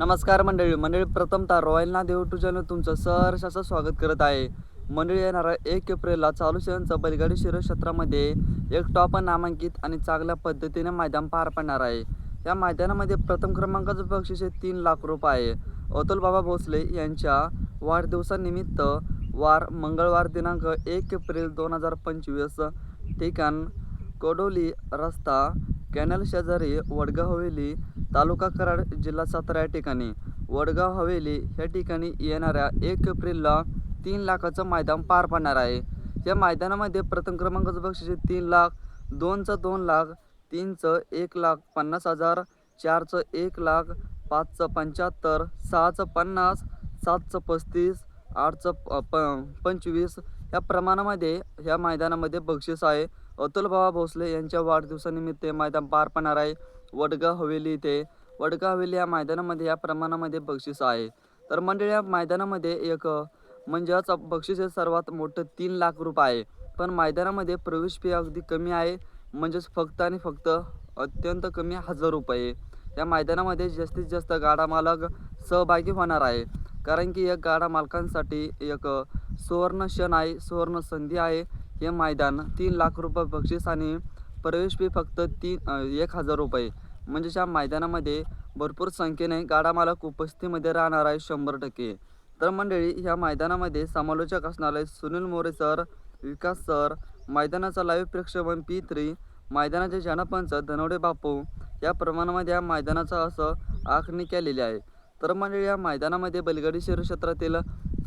नमस्कार मंडळी. मंडळी प्रथमतः रॉयल ना देव चॅनल तुमचं सहर्ष असं स्वागत करत आहे. मंडळी येणारा एक एप्रिलला चालू सीझनचं बैलगाडी शिरो क्षेत्रामध्ये एक टॉप नामांकित आणि चांगल्या पद्धतीने मैदान पार पडणार आहे. या मैदानामध्ये प्रथम क्रमांकाचं बक्षीस हे तीन लाख रुपये. आहे अतुल बाबा भोसले यांच्या वाढदिवसानिमित्त वार मंगळवार दिनांक एक एप्रिल दोन हजार पंचवीस ठिकाण कोडोली रस्ता कॅनल शेजारी वडगाव हवेली तालुका कराड जिल्हा सातारा या ठिकाणी. वडगाव हवेली या ठिकाणी येणाऱ्या एक एप्रिलला तीन लाखाचं मैदान पार पडणार आहे. या मैदानामध्ये प्रथम क्रमांकाचं बक्षीस तीन लाख दोनचं दोन लाख तीनचं एक लाख पन्नास हजार चारचं एक लाख पाचचं पंच्याहत्तर सहाचं पन्नास सातचं पस्तीस आठचं प प- पंचवीस. या प्रमाणामध्ये ह्या मैदानामध्ये बक्षीस आहे. अतुल बाबा भोसले यांच्या वाढदिवसानिमित्त मैदान पार पडणार आहे. वडगा हवेली इथे. वडगा हवेली या मैदानामध्ये या प्रमाणामध्ये बक्षीस आहे. तर मंडळी या मैदानामध्ये एक म्हणजेच बक्षीस हे सर्वात मोठं तीन लाख रुपये आहे. पण मैदानामध्ये प्रवेश फी अगदी कमी आहे. म्हणजेच फक्त आणि फक्त अत्यंत कमी हजार रुपये या मैदानामध्ये जास्तीत जास्त गाडा मालक सहभागी होणार आहे. कारण की एक गाडा मालकांसाठी एक सुवर्ण क्षण आहे सुवर्ण संधी आहे. हे मैदान तीन लाख रुपये बक्षीस आणि प्रवेश फी फक्त तीन एक हजार रुपये. म्हणजेच या मैदानामध्ये भरपूर संख्येने गाडा मालक उपस्थितीमध्ये राहणार आहे शंभर टक्के. तर मंडळी ह्या मैदानामध्ये समालोचक असणार सुनील मोरे सर विकास सर मैदानाचा लाईव्ह प्रेक्षपण पी थ्री मैदानाचे जनपंच धनवडे बापू या प्रमाणामध्ये या मैदानाचा असं आखणी केलेली आहे. तर मंडळी या मैदानामध्ये बलगडी शहर क्षेत्रातील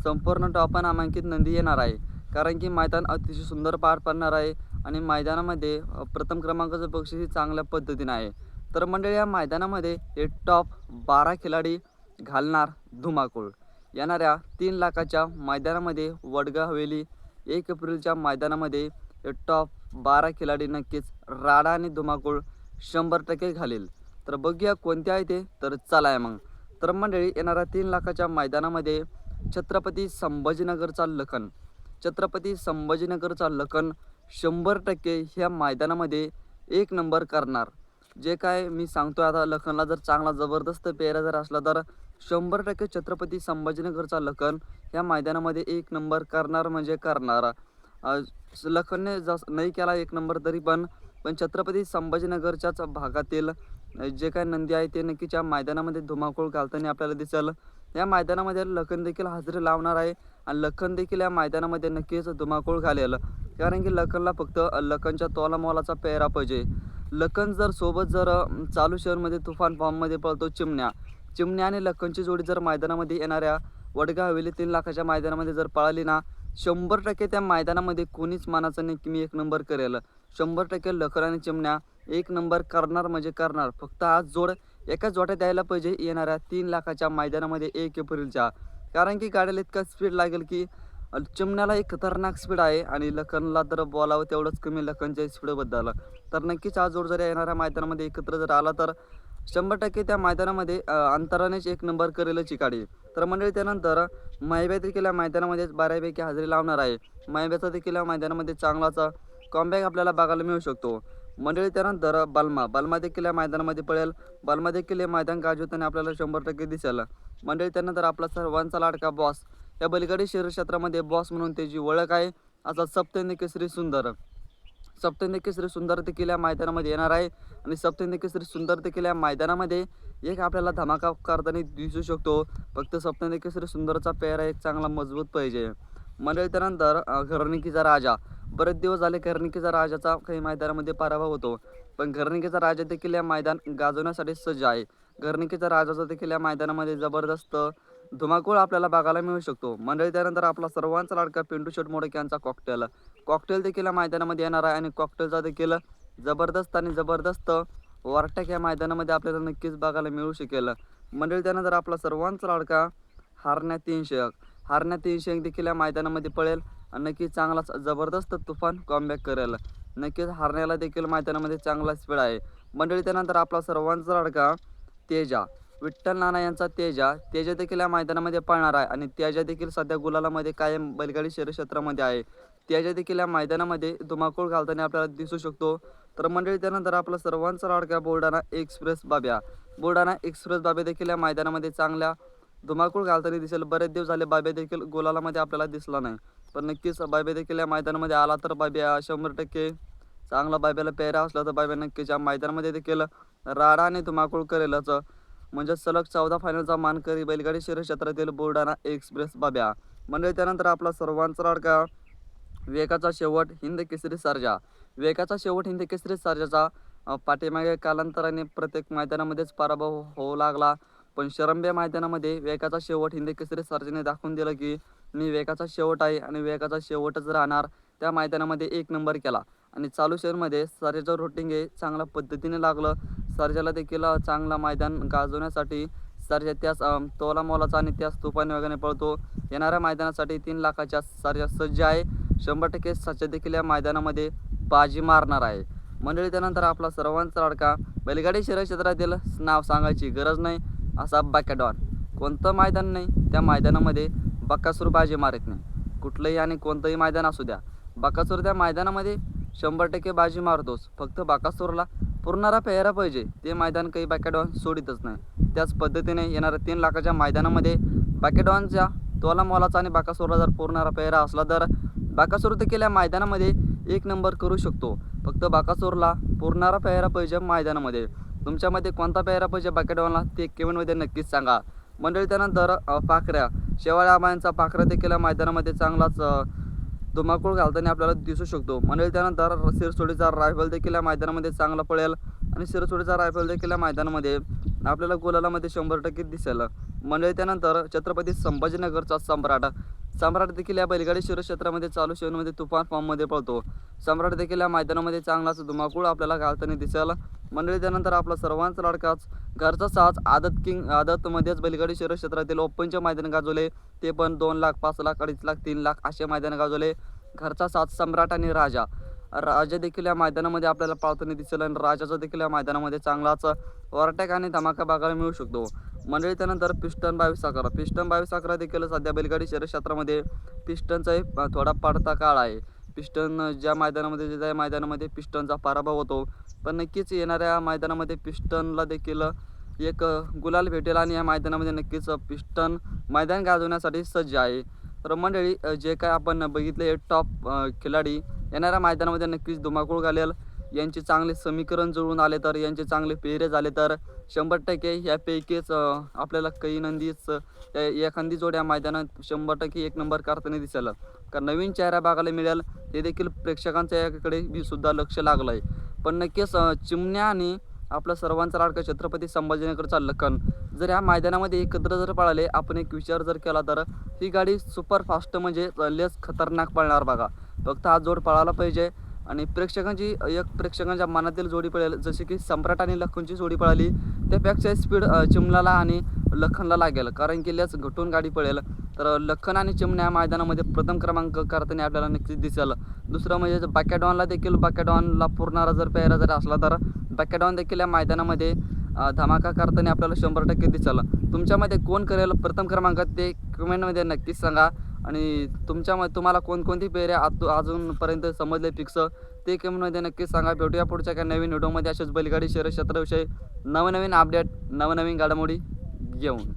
संपूर्ण टॉप नामांकित नंदी येणार आहे. कारण की मैदान अतिशय सुंदर पार पडणार आहे आणि मैदानामध्ये प्रथम क्रमांकाचं बक्षीस ही चांगल्या पद्धतीने आहे. तर मंडळी या मैदानामध्ये हे टॉप बारा खिलाडी घालणार धुमाकूळ. येणाऱ्या तीन लाखाच्या मैदानामध्ये वडगा हवेली एक एप्रिलच्या मैदानामध्ये हे टॉप बारा खिलाडी नक्कीच राडा आणि धुमाकूळ शंभर टक्के घालेल. तर बघूया कोणते आहे ते तर चला मग. तर मंडळी येणाऱ्या तीन लाखाच्या मैदानामध्ये छत्रपती संभाजीनगरचा लखन. छत्रपती संभाजीनगरचा लखन शंभर टक्के ह्या मैदानामध्ये एक नंबर करणार. जे काय मी सांगतोय आता लखनला जर चांगला जबरदस्त पेहरा जर असला तर शंभर टक्के छत्रपती संभाजीनगरचा लखन ह्या मैदानामध्ये एक नंबर करणार म्हणजे करणार. लखनने जस नाही केला एक नंबर तरी पण पण छत्रपती संभाजीनगरच्याच भागातील जे काय नंदी आहे ते नक्कीच्या मैदानामध्ये धुमाकूळ घालताना आपल्याला दिसेल. या मैदानामध्ये लखन देखील हजेरी लावणार आहे. आणि लखन देखील या मैदानामध्ये नक्कीच धुमाकूळ घालेल. कारण की लखनला फक्त लखनच्या तोलामोलाचा पेहरा पाहिजे. लखन जर सोबत जर चालू शहरमध्ये तुफान फॉर्ममध्ये पळतो चिमण्या. चिमण्या आणि लखनची जोडी जर मैदानामध्ये येणाऱ्या वडगा हवेली तीन लाखाच्या मैदानामध्ये जर पळाली ना शंभर टक्के त्या मैदानामध्ये कोणीच मानाचं नाही की मी एक नंबर करेल. शंभर टक्के लखन आणि चिमण्या एक नंबर करणार म्हणजे करणार. फक्त आज जोड एकाच जोट्यात द्यायला पाहिजे येणाऱ्या तीन लाखाच्या मैदानामध्ये एक एप्रिलच्या. कारण की गाड्याला इतका स्पीड लागेल की चिमण्याला एक खतरनाक स्पीड आहे आणि लखनला तर बोलावं तेवढंच कमी लखनच्या स्पीडबद्दल तर नक्कीच हा जोड जर येणाऱ्या मैदानामध्ये एकत्र जर आला तर शंभर टक्के त्या मैदानामध्ये अंतरानेच एक नंबर करेलच ही गाडी. तर मंडळी त्यानंतर मायब्या देखील या मैदानामध्येच बऱ्यापैकी हजेरी लावणार आहे. मायब्याचा देखील या मैदानामध्ये चांगलाचा कॉम्बॅक आपल्याला बघायला मिळू शकतो. मंडळी त्यानंतर बलमा. बलमा देखील या मैदानामध्ये पळेल. बलमा देखील हे मैदान गाजवताना आपल्याला शंभर टक्के दिसेल. मंडळी त्यानंतर आपला सर्वांचा लाडका बॉस या बलिगाडी शहर क्षेत्रामध्ये बॉस म्हणून त्याची ओळख आहे. असा सप्तहिंदी केसरी सुंदर. सप्तहिंदी केसरी सुंदर देखील या मैदानामध्ये येणार आहे. आणि सप्तहिंदी केसरी सुंदर देखील या मैदानामध्ये एक आपल्याला धमाका करताना दिसू शकतो. फक्त सप्तहिंदी केसरी सुंदरचा पेहरा एक चांगला मजबूत पाहिजे. त्यानंतर घरणिकीचा राजा. बरेच दिवस झाले घरणिकीचा राजाचा काही मैदानामध्ये पराभव होतो. पण घरणिकीचा राजा देखील या मैदान गाजवण्यासाठी सज्ज आहे. घरणिकीचा राजाचा देखील या मैदानामध्ये जबरदस्त धुमाकूळ आपल्याला बघायला मिळू शकतो. मंडळी त्यानंतर आपला सर्वांचा लाडका पिंटू शेट मोडक यांचा कॉकटेल कॉकटेल देखील या मैदानामध्ये येणार आहे आणि कॉकटेलचा देखील जबरदस्त आणि जबरदस्त वारटॅक या मैदानामध्ये आपल्याला नक्कीच बघायला मिळू शकेल. मंडळी त्यानंतर आपला सर्वांचा लाडका हारण्या तीनशे शक हारण्या तीनशे एक देखील या मैदानामध्ये पळेल. आणि नक्की चांगलाच जबरदस्त तुफान कॉमबॅक करेल. नक्कीच हारण्याला देखील मैदानामध्ये चांगला स्पीड आहे. मंडळी त्यानंतर आपला सर्वांचा लडका तेजा. विठ्ठल नाना यांचा तेजा. तेजा देखील या मैदानामध्ये पळणार आहे. आणि तेजा देखील सध्या गुलालामध्ये कायम बैलगाडी शहर क्षेत्रामध्ये आहे. तेजा देखील या मैदानामध्ये धुमाकूळ घालताना आपल्याला दिसू शकतो. तर मंडळी त्यानंतर आपला सर्वांचा लाडका बुलढाणा एक्सप्रेस बाब्या. बुलढाणा एक्सप्रेस बाबे देखील या मैदानामध्ये चांगल्या धुमाकूळ घालताना दिसेल. बरेच दिवस झाले बाबे देखील गोलालामध्ये आपल्याला दिसला नाही. पण नक्कीच बाबे देखील या मैदानामध्ये आला तर बाब्या शंभर टक्के चांगला बाब्याला पेहरा असला तर बाब्या नक्कीच या मैदानामध्ये देखील राडा आणि धुमाकूळ करेलच. म्हणजे सलग चौदा फायनलचा मानकरी बैलगाडी शरीर क्षेत्रातील बुलढाणा एक्सप्रेस बाब्या. म्हणजे त्यानंतर आपला सर्वांचा लाडका विवेकाचा शेवट हिंद केसरी सर्जा. विवेकाचा शेवट हिंद केसरी सर्जाचा पाठीमागे कालांतराने प्रत्येक मैदानामध्येच पराभव होऊ लागला. पण शरंब्या मैदानामध्ये वेगाचा शेवट हिंदी केसरी सर्जाने दाखवून दिलं की मी वेगाचा शेवट आहे आणि वेगाचा शेवटच राहणार. त्या मैदानामध्ये एक नंबर केला. आणि चालू शहरमध्ये सर्जाचं रोटिंग हे चांगल्या पद्धतीने लागलं. सर्जाला देखील चांगला मैदान गाजवण्यासाठी सर्जा त्याच तोला मोलाचा आणि त्याच तुपाने वगैरे पळतो. येणाऱ्या मैदानासाठी तीन लाखाच्या सर्जा सज्ज आहे. शंभर टक्के सज्ज देखील या मैदानामध्ये बाजी मारणार आहे. मंडळी त्यानंतर आपला सर्वांचा लाडका. बैलगाडी शहर क्षेत्रातील नाव सांगायची गरज नाही. असा बॅकॅडॉन कोणतं मैदान नाही त्या मैदानामध्ये बकासूर बाजी मारत नाही. कुठलंही आणि कोणतंही मैदान असू द्या. बकासूर त्या मैदानामध्ये शंभर टक्के बाजी मारतोच. फक्त बाकासूरला पुरणारा पेहरा पाहिजे. ते मैदान काही बॅकेडॉन सोडितच नाही. त्याच पद्धतीने येणाऱ्या तीन लाखाच्या मैदानामध्ये बॅकेडॉनच्या तोला मोलाचा आणि बाकासूरला जर पुरणारा पेहरा असला तर बाकासूर केल्या मैदानामध्ये एक नंबर करू शकतो. फक्त बाकासूरला पुरणारा पेहरा पाहिजे मैदानामध्ये. तुमच्यामध्ये कोणता पेहरा पाहिजे बॅकेडॉनला ते केवनमध्ये नक्कीच सांगा. मंडळी त्यानंतर पाखऱ्या. शेवाळ्या पाखरा देखील या मैदानामध्ये चांगलाच धुमाकूळ घालताना आपल्याला दिसू शकतो. मंडळी त्यानंतर सिरसोडीचा रायफल देखील या मैदानामध्ये चांगला पळेल आणि सिरसोडीचा रायफल देखील या मैदानामध्ये आपल्याला गोलालामध्ये शंभर टक्के दिसेल. मंडळी त्यानंतर छत्रपती संभाजीनगरचा सम्राट सम्राट देखील या बैलगाडी क्षेत्रामध्ये चालू शेवणमध्ये तुफान फॉर्ममध्ये पळतो. सम्राट देखील या मैदानामध्ये चांगलाच धुमाकूळ आपल्याला घालताना दिसेल. मंडळी त्यानंतर आपला सर्वांचा लाडकाच घरचा साज आदत किंग आदतमध्येच बैलगाडी शहर क्षेत्रातील ओपनचे मैदान गाजवले. ते पण दोन लाख पाच लाख अडीच लाख तीन लाख असे मैदान गाजवले. घरचा साज सम्राट आणि राजा. राजा देखील या मैदानामध्ये आपल्याला पाळताना दिसेल आणि राजाचा देखील या मैदानामध्ये चांगलाच वरटॅक आणि धमाका बघायला मिळू शकतो. मंडळी त्यानंतर पिस्टन बावीस अकरा. पिस्टन बावीस अकरा देखील सध्या बैलगाडी शहर क्षेत्रामध्ये पिस्टनचा एक थोडा पडता काळ आहे. पिस्टन ज्या मैदानामध्ये जे त्या मैदानामध्ये पिस्टनचा पराभव होतो पण नक्कीच येणाऱ्या मैदानामध्ये पिस्टनला देखील एक गुलाल भेटेल आणि या मैदानामध्ये नक्कीच पिस्टन मैदान गाजवण्यासाठी सज्ज आहे. तर मंडळी जे काय आपण बघितले टॉप खिलाडी येणाऱ्या मैदानामध्ये नक्कीच धुमाकूळ घालेल. यांचे चांगले समीकरण जुळून आले तर यांचे चांगले पेहरे झाले तर शंभर टक्के ह्यापैकीच आपल्याला काही नंदीच एखादी जोड या मैदानात शंभर टक्के एक नंबर करताना दिसेल. कारण नवीन चेहरा बघायला मिळेल हे देखील प्रेक्षकांच्या याकडे बी सुद्धा लक्ष लागलं आहे पण नक्कीच चिमण्या आणि आपला सर्वांचा लाडका छत्रपती संभाजीनगरचा लखन जर या मैदानामध्ये एकत्र जर पळाले आपण एक विचार जर केला तर ही गाडी सुपर फास्ट म्हणजे लेस खतरनाक पळणार बघा. फक्त हा जोड पळाला पाहिजे. आणि प्रेक्षकांची एक प्रेक्षकांच्या मनातील जोडी पळेल. जशी की सम्राट आणि लखनची जोडी पळाली त्यापेक्षा स्पीड चिमलाला आणि लखनला लागेल. कारण की लस घटून गाडी पळेल. तर लखन आणि चिमण्या मैदानामध्ये प्रथम क्रमांक करताना आपल्याला नक्कीच दिसेल. दुसरं म्हणजे बॅकॅडॉनला देखील बॅकॅडॉनला पुरणारा जर पेहरा जर असला तर बॅकॅडॉन देखील या मैदानामध्ये धमाका करताना आपल्याला शंभर टक्के दिसेल. तुमच्यामध्ये कोण करेल प्रथम क्रमांक ते कमेंटमध्ये नक्कीच सांगा. आणि तुमच्या तुम्हाला कोणकोणती पेहरे आत अजूनपर्यंत समजले पिक्स ते कमेंटमध्ये नक्कीच सांगा. भेटूया पुढच्या काही नवीन व्हिडिओमध्ये अशाच बैलगाडी शहर क्षेत्राविषयी नवनवीन अपडेट नवनवीन घडामोडी घेऊन.